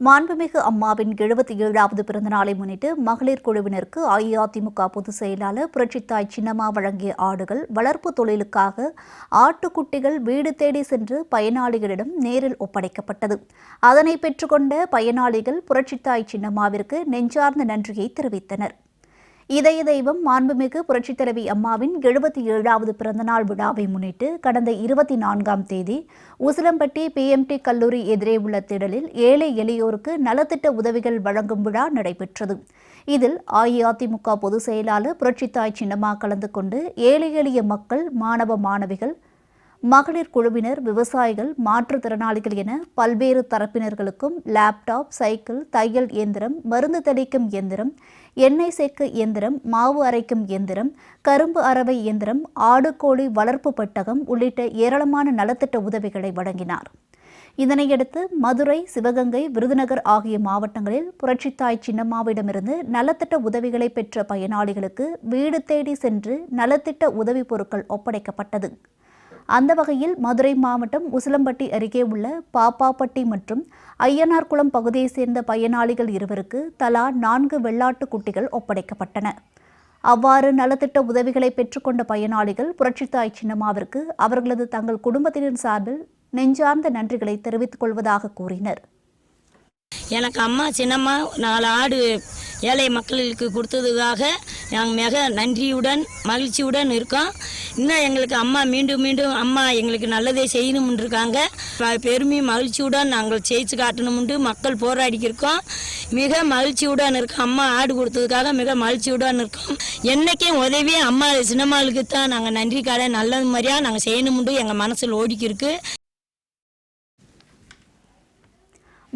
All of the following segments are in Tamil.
மாண்புமிகு அம்மாவின் எழுபத்தி ஏழாவது பிறந்தநாளை முன்னிட்டு மகளிர் குழுவினருக்கு அஇஅதிமுக பொதுச் செயலாளர் புரட்சித்தாய் சின்னம்மா வழங்கிய ஆடுகள் வளர்ப்பு தொழிலுக்காக ஆட்டுக்குட்டிகள் வீடு தேடி சென்று பயனாளிகளிடம் நேரில் ஒப்படைக்கப்பட்டது. அதனை பெற்றுக்கொண்ட பயனாளிகள் புரட்சித்தாய் சின்னம்மாவிற்கு நெஞ்சார்ந்த நன்றியை தெரிவித்தனர். இதய தெய்வம் மாண்புமிகு புரட்சித் தலைவி அம்மாவின் எழுபத்தி ஏழாவது பிறந்தநாள் விழாவை முன்னிட்டு கடந்த இருபத்தி நான்காம் தேதி உசிலம்பட்டி பிஎம்டி கல்லூரி எதிரே உள்ள திடலில் ஏழை எளியோருக்கு நலத்திட்ட உதவிகள் வழங்கும் விழா நடைபெற்றது. இதில் அஇஅதிமுக பொதுச் செயலாளர் புரட்சித்தாய் சின்னம்மா கலந்து கொண்டு ஏழை எளிய மக்கள் மாணவ மாணவிகள் மகளிர் குழுவினர் விவசாயிகள் மாற்றுத்திறனாளிகள் என பல்வேறு தரப்பினர்களுக்கும் லேப்டாப் சைக்கிள் தையல் இயந்திரம் மருந்து தெளிக்கும் இயந்திரம் எண்ணெய் சேர்க்க இயந்திரம் மாவு அரைக்கும் இயந்திரம் கரும்பு அரவை இயந்திரம் ஆடு கோழி வளர்ப்பு பெட்டகம் உள்ளிட்ட ஏராளமான நலத்திட்ட உதவிகளை வழங்கினார். இதனையடுத்து மதுரை சிவகங்கை விருதுநகர் ஆகிய மாவட்டங்களில் புரட்சித்தாய் சின்னம்மாவிடமிருந்து நலத்திட்ட உதவிகளை பெற்ற பயனாளிகளுக்கு வீடு தேடி சென்று நலத்திட்ட உதவிப் பொருட்கள் ஒப்படைக்கப்பட்டது. அந்த வகையில் மதுரை மாவட்டம் உசிலம்பட்டி அருகே உள்ள பாப்பாப்பட்டி மற்றும் ஐயனார்குளம் பகுதியைச் சேர்ந்த பயனாளிகள் இருவருக்கு தலா நான்கு வெள்ளாட்டு குட்டிகள் ஒப்படைக்கப்பட்டன. அவ்வாறு நலத்திட்ட உதவிகளை பெற்றுக்கொண்ட பயனாளிகள் புரட்சித்தாய் சின்னம்மாவிற்கு அவர்களது தங்கள் குடும்பத்தினர் சார்பில் நெஞ்சார்ந்த நன்றிகளை தெரிவித்துக் கொள்வதாக கூறினர். எனக்கு அம்மா சின்னம்மா நாலு ஆடு ஏழை மக்களுக்கு கொடுத்ததுக்காக நாங்கள் மிக நன்றியுடன் மகிழ்ச்சியுடன் இருக்கோம். இன்னும் எங்களுக்கு அம்மா மீண்டும் மீண்டும் அம்மா எங்களுக்கு நல்லதே செய்யணும்னு இருக்காங்க பெருமை மகிழ்ச்சியுடன் நாங்கள் ஜெயிச்சு காட்டணும்னு மக்கள் போராடிக்கிருக்கோம். மிக மகிழ்ச்சியுடன் இருக்கோம் அம்மா ஆடு கொடுத்ததுக்காக மிக மகிழ்ச்சியுடன் இருக்கோம். என்னைக்கும் உதவி அம்மா சின்னம்மாளுக்கு தான் நாங்கள் நன்றி கடை நல்லது மாதிரியாக நாங்கள் செய்யணும்னு எங்கள் மனசில் ஓடிக்கிருக்கு.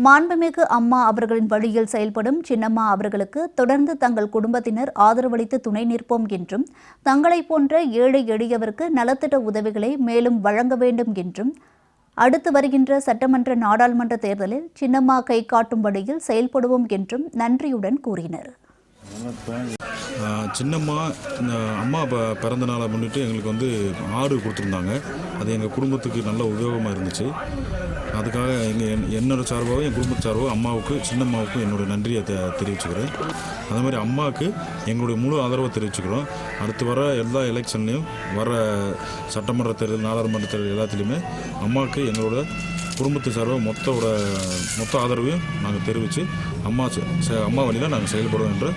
மாண்புமிகு அம்மா அவர்களின் வழியில் செயல்படும் சின்னம்மா அவர்களுக்கு தொடர்ந்து தங்கள் குடும்பத்தினர் ஆதரவளித்து துணை நிற்போம் என்றும் தங்களைப் போன்ற ஏழை எளியவருக்கு நலத்திட்ட உதவிகளை மேலும் வழங்க வேண்டும் என்றும் அடுத்து வருகின்ற சட்டமன்ற நாடாளுமன்ற தேர்தலில் சின்னம்மா கை காட்டும் வழியில் செயல்படுவோம் என்றும் நன்றியுடன் கூறினர். சின்னம்மா இந்த அம்மா ப பிறந்த நாளை முன்னிட்டு எங்களுக்கு வந்து ஆடு கொடுத்துருந்தாங்க. அது எங்கள் குடும்பத்துக்கு நல்ல உபயோகமாக இருந்துச்சு. அதுக்காக எங்கள் என் என்னோட சார்பாகவும் என் குடும்ப சார்பாகவும் அம்மாவுக்கு சின்னம்மாவுக்கும் என்னோட நன்றியை தெ தெரிவிச்சுக்கிறேன். அதே மாதிரி அம்மாவுக்கு எங்களுடைய முழு ஆதரவை தெரிவிச்சுக்கிறோம். அடுத்து வர எல்லா எலெக்ஷன்லேயும் வர சட்டமன்ற தேர்தல் நாடாளுமன்ற தேர்தல் எல்லாத்துலேயுமே அம்மாவுக்கு எங்களோட குடும்பத்து சார்பாக மொத்தோட மொத்த ஆதரவையும் நாங்கள் தெரிவித்து அம்மா அம்மா வழியில் நாங்கள் செயல்படுவோம் என்று